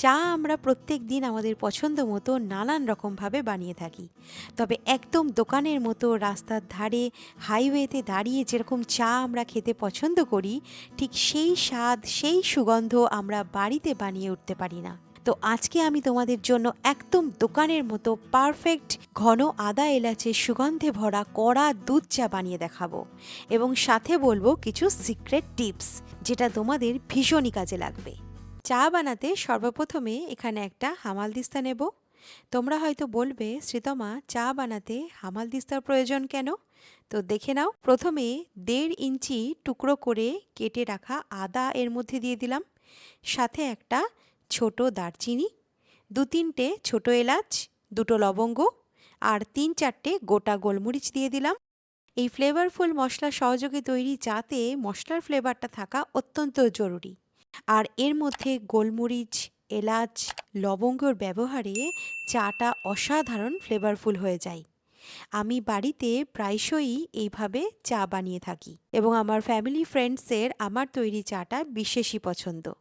চা আমরা প্রত্যেক দিন আমাদের পছন্দ মতো নানান রকমভাবে বানিয়ে থাকি। তবে একদম দোকানের মতো রাস্তার ধারে, হাইওয়েতে দাঁড়িয়ে যেরকম চা আমরা খেতে পছন্দ করি, ঠিক সেই স্বাদ, সেই সুগন্ধ আমরা বাড়িতে বানিয়ে উঠতে পারি না। তো আজকে আমি তোমাদের জন্য একদম দোকানের মতো পারফেক্ট ঘন আদা এলাচের সুগন্ধে ভরা কড়া দুধ চা বানিয়ে দেখাবো। এবং সাথে বলব কিছু সিক্রেট টিপস, যেটা তোমাদের ভীষণই কাজে লাগবে। চা বানাতে সর্বপ্রথমে এখানে একটা হামালদিস্তা নেব। তোমরা হয়তো বলবে, শ্রীতমা, চা বানাতে হামালদিস্তার প্রয়োজন কেন? তো দেখে নাও, প্রথমে দেড় ইঞ্চি টুকরো করে কেটে রাখা আদা এর মধ্যে দিয়ে দিলাম, সাথে একটা ছোট দারচিনি, দু তিনটে ছোট এলাচ, দুটো লবঙ্গ আর তিন চারটে গোটা গোলমরিচ দিয়ে দিলাম। এই ফ্লেভারফুল মশলা সহযোগে তৈরি চাতে মশলার ফ্লেভারটা থাকা অত্যন্ত জরুরি। আর এর মধ্যে গোলমরিচ, এলাচ, লবঙ্গর ব্যবহারে চাটা অসাধারণ ফ্লেভারফুল হয়ে যায়। আমি বাড়িতে প্রায়শই এইভাবে চা বানিয়ে থাকি এবং আমার ফ্যামিলি ফ্রেন্ডসের আমার তৈরি চাটা বিশেষই পছন্দ।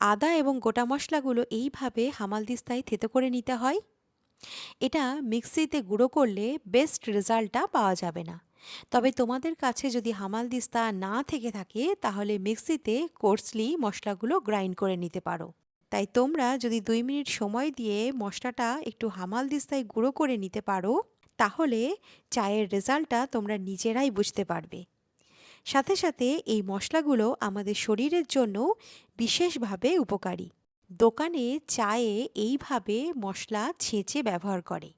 আদা এবং গোটা মশলাগুলো এইভাবে হামালদিস্তায় থেতো করে নিতে হয়। এটা মিক্সিতে গুঁড়ো করলে বেস্ট রেজাল্টটা পাওয়া যাবে না। তবে তোমাদের কাছে যদি হামালদিস্তা না থেকে থাকে, তাহলে মিক্সিতে কোর্সলি মশলাগুলো গ্রাইন্ড করে নিতে পারো। তাই তোমরা যদি দুই মিনিট সময় দিয়ে মশলাটা একটু হামালদিস্তায় গুঁড়ো করে নিতে পারো, তাহলে চায়ের রেজাল্টটা তোমরা নিজেরাই বুঝতে পারবে। সাথে সাথে এই মশলাগুলো আমাদের শরীরের জন্য বিশেষভাবে উপকারী। দোকানে চায়ে এইভাবে মশলা ছেঁচে ব্যবহার করে।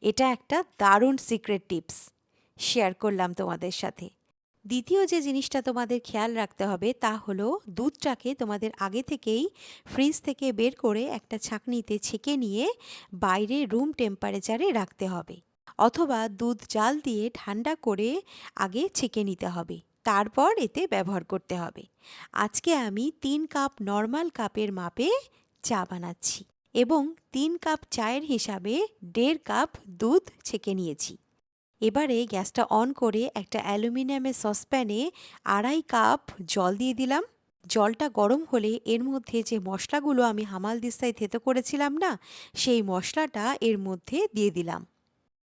এটা একটা দারুণ সিক্রেট টিপস। শেয়ার করলাম তোমাদের সাথে। দ্বিতীয় যে জিনিসটা তোমাদের খেয়াল রাখতে হবে তা হলো দুধটাকে তোমাদের আগে থেকেই ফ্রিজ থেকে বের করে একটা ছাঁকনিতে ছেঁকে নিয়ে বাইরে রুম টেম্পারেচারে রাখতে হবে। অথবা দুধ জাল দিয়ে ঠান্ডা করে আগে ছেঁকে নিতে হবে। তারপর এতে ব্যবহার করতে হবে। আজকে আমি তিন কাপ নর্মাল কাপের মাপে চা বানাচ্ছি এবং তিন কাপ চায়ের হিসাবে দেড় কাপ দুধ ছেঁকে নিয়েছি। এবারে গ্যাসটা অন করে একটা অ্যালুমিনিয়ামের সসপ্যানে আড়াই কাপ জল দিয়ে দিলাম। জলটা গরম হলে এর মধ্যে যে মশলাগুলো আমি হামালদিস্তায় থেতো করেছিলাম না, সেই মশলাটা এর মধ্যে দিয়ে দিলাম।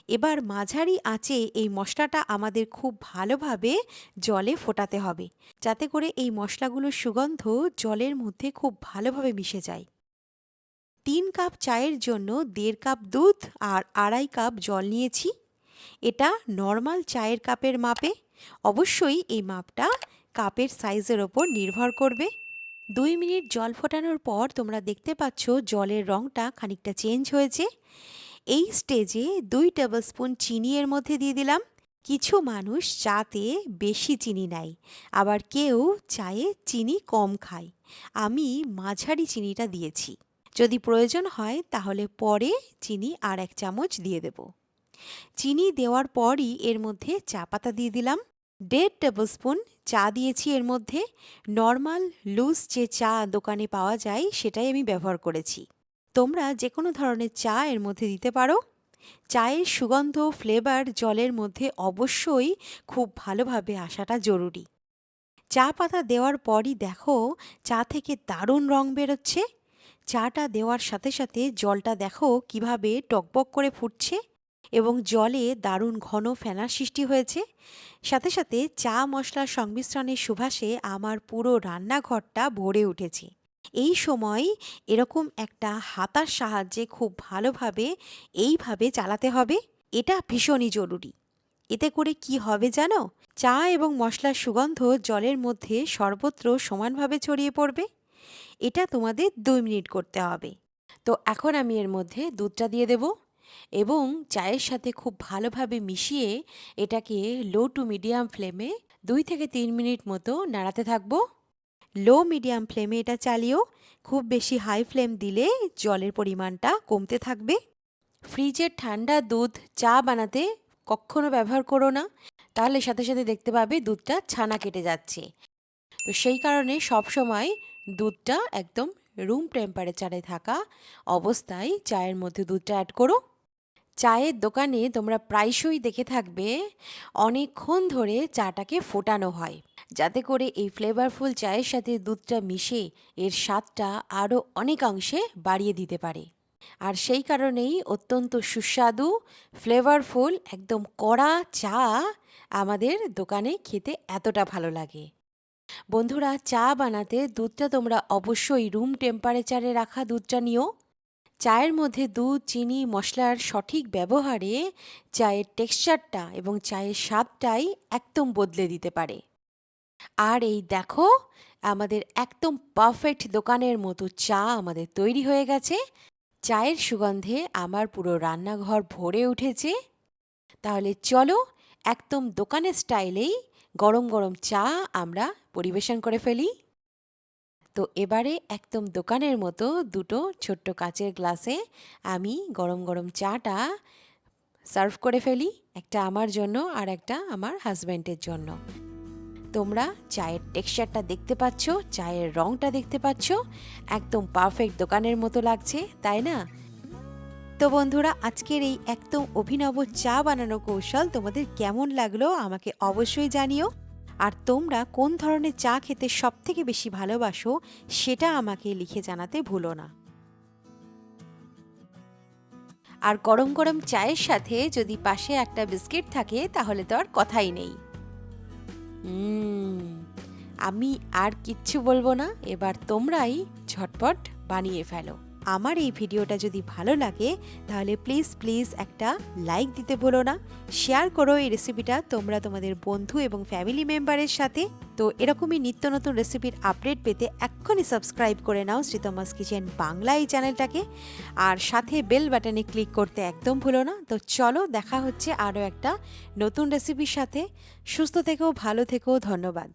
এবার মাঝারি আঁচে এই মশলাটা আমাদের খুব ভালোভাবে জলে ফোটাতে হবে, যাতে করে এই মশলাগুলোর সুগন্ধ জলের মধ্যে খুব ভালোভাবে মিশে যায়। তিন কাপ চায়ের জন্য দেড় কাপ দুধ আর আড়াই কাপ জল নিয়েছি। এটা নর্মাল চায়ের কাপের মাপে। অবশ্যই এই মাপটা কাপের সাইজের ওপর নির্ভর করবে। দুই মিনিট জল ফোটানোর পর তোমরা দেখতে পাচ্ছ জলের রঙটা খানিকটা চেঞ্জ হয়েছে। এই স্টেজে দুই টেবিল স্পুন চিনি এর মধ্যে দিয়ে দিলাম। কিছু মানুষ চাতে বেশি চিনি নেয়, আবার কেউ চায়ে চিনি কম খায়। আমি মাঝারি চিনিটা দিয়েছি। যদি প্রয়োজন হয় তাহলে পরে চিনি আর এক চামচ দিয়ে দেব। চিনি দেওয়ার পরই এর মধ্যে চা পাতা দিয়ে দিলাম। দেড় টেবিল স্পুন চা দিয়েছি এর মধ্যে। নর্মাল লুজ যে চা দোকানে পাওয়া যায় সেটাই আমি ব্যবহার করেছি। তোমরা যে কোনো ধরনের চা এর মধ্যে দিতে পারো। চায়ের সুগন্ধ ফ্লেভার জলের মধ্যে অবশ্যই খুব ভালোভাবে আসাটা জরুরি। চা পাতা দেওয়ার পরই দেখো চা থেকে দারুণ রং বেরোচ্ছে। চাটা দেওয়ার সাথে সাথে জলটা দেখো কীভাবে টকবক করে ফুটছে। এবং জলে দারুণ ঘন ফেনার সৃষ্টি হয়েছে। সাথে সাথে চা মশলার সংমিশ্রণের সুভাষে আমার পুরো রান্নাঘরটা ভরে উঠেছে। এই সময় এরকম একটা হাতার সাহায্যে খুব ভালোভাবে এইভাবে চালাতে হবে, এটা ভীষণই জরুরি। এতে করে কি হবে জানো? চা এবং মশলার সুগন্ধ জলের মধ্যে সর্বত্র সমানভাবে ছড়িয়ে পড়বে। এটা তোমাদের দুই মিনিট করতে হবে। তো এখন আমি এর মধ্যে দুধটা দিয়ে দেব। এবং চায়ের সাথে খুব ভালোভাবে মিশিয়ে এটাকে লো টু মিডিয়াম ফ্লেমে দুই থেকে তিন মিনিট মতো নাড়াতে থাকব। লো মিডিয়াম ফ্লেমে এটা চালিয়েও খুব বেশি হাই ফ্লেম দিলে জলের পরিমাণটা কমতে থাকবে। ফ্রিজের ঠান্ডা দুধ চা বানাতে কখনো ব্যবহার করো না, তাহলে সাথে সাথে দেখতে পাবে দুধটা ছানা কেটে যাচ্ছে। তো সেই কারণে সবসময় দুধটা একদম রুম টেম্পারেচারে থাকা অবস্থায় চায়ের মধ্যে দুধটা অ্যাড করো। চায়ের দোকানে তোমরা প্রায়শই দেখে থাকবে অনেকক্ষণ ধরে চাটাকে ফোটানো হয়। যাতে করে এই ফ্লেভারফুল চায়ের সাথে দুধটা মিশে এর স্বাদটা আরও অনেকাংশে বাড়িয়ে দিতে পারে। আর সেই কারণেই অত্যন্ত সুস্বাদু ফ্লেভারফুল একদম কড়া চা আমাদের দোকানে খেতে এতটা ভালো লাগে। বন্ধুরা, চা বানাতে দুধটা তোমরা অবশ্যই রুম টেম্পারেচারে রাখা দুধটা নিও। চায়ের মধ্যে দুধ, চিনি, মশলার সঠিক ব্যবহারে চায়ের টেক্সচারটা এবং চায়ের স্বাদটাই একদম বদলে দিতে পারে। আর এই দেখো, আমাদের একদম পারফেক্ট দোকানের মতো চা আমাদের তৈরি হয়ে গেছে। চায়ের সুগন্ধে আমার পুরো রান্নাঘর ভরে উঠেছে। তাহলে চলো একদম দোকানের স্টাইলেই গরম গরম চা আমরা পরিবেশন করে ফেলি। তো এবারে একদম দোকানের মতো দুটো ছোট্ট কাচের গ্লাসে আমি গরম গরম চাটা সার্ভ করে ফেলি, একটা আমার জন্য আর একটা আমার হাজব্যান্ডের জন্য। তোমরা চায়ের টেক্সচারটা দেখতে পাচ্ছ, চায়ের রঙটা দেখতে পাচ্ছ, একদম পারফেক্ট দোকানের মতো লাগছে, তাই না? তো বন্ধুরা, আজকের এই একদম অভিনব চা বানানো কৌশল তোমাদের কেমন লাগল আমাকে অবশ্যই জানিও। আর তোমরা কোন ধরনের চা খেতে সব থেকে বেশি ভালোবাসো, সেটা আমাকে লিখে জানাতে ভুলো না। আর গরম গরম চায়ের সাথে যদি পাশে একটা বিস্কিট থাকে, তাহলে তো আর কথাই নেই। আমি আর কিচ্ছু বলব না। এবার তোমরাই ঝটপট বানিয়ে ফেলো। আমার এই ভিডিওটা যদি ভালো লাগে, তাহলে প্লিজ প্লিজ একটা লাইক দিতে ভুলো না। শেয়ার করো এই রেসিপিটা তোমরা তোমাদের বন্ধু এবং ফ্যামিলি মেম্বারের সাথে। তো এরকমই নিত্য নতুন রেসিপির আপডেট পেতে এক্ষুনি সাবস্ক্রাইব করে নাও শ্রীতমাস কিচেন বাংলা এই চ্যানেলটাকে আর সাথে বেল বাটনে ক্লিক করতে একদম ভুলো না। তো চলো দেখা হচ্ছে আরও একটা নতুন রেসিপির সাথে। সুস্থ থেকো, ভালো থেকো, ধন্যবাদ।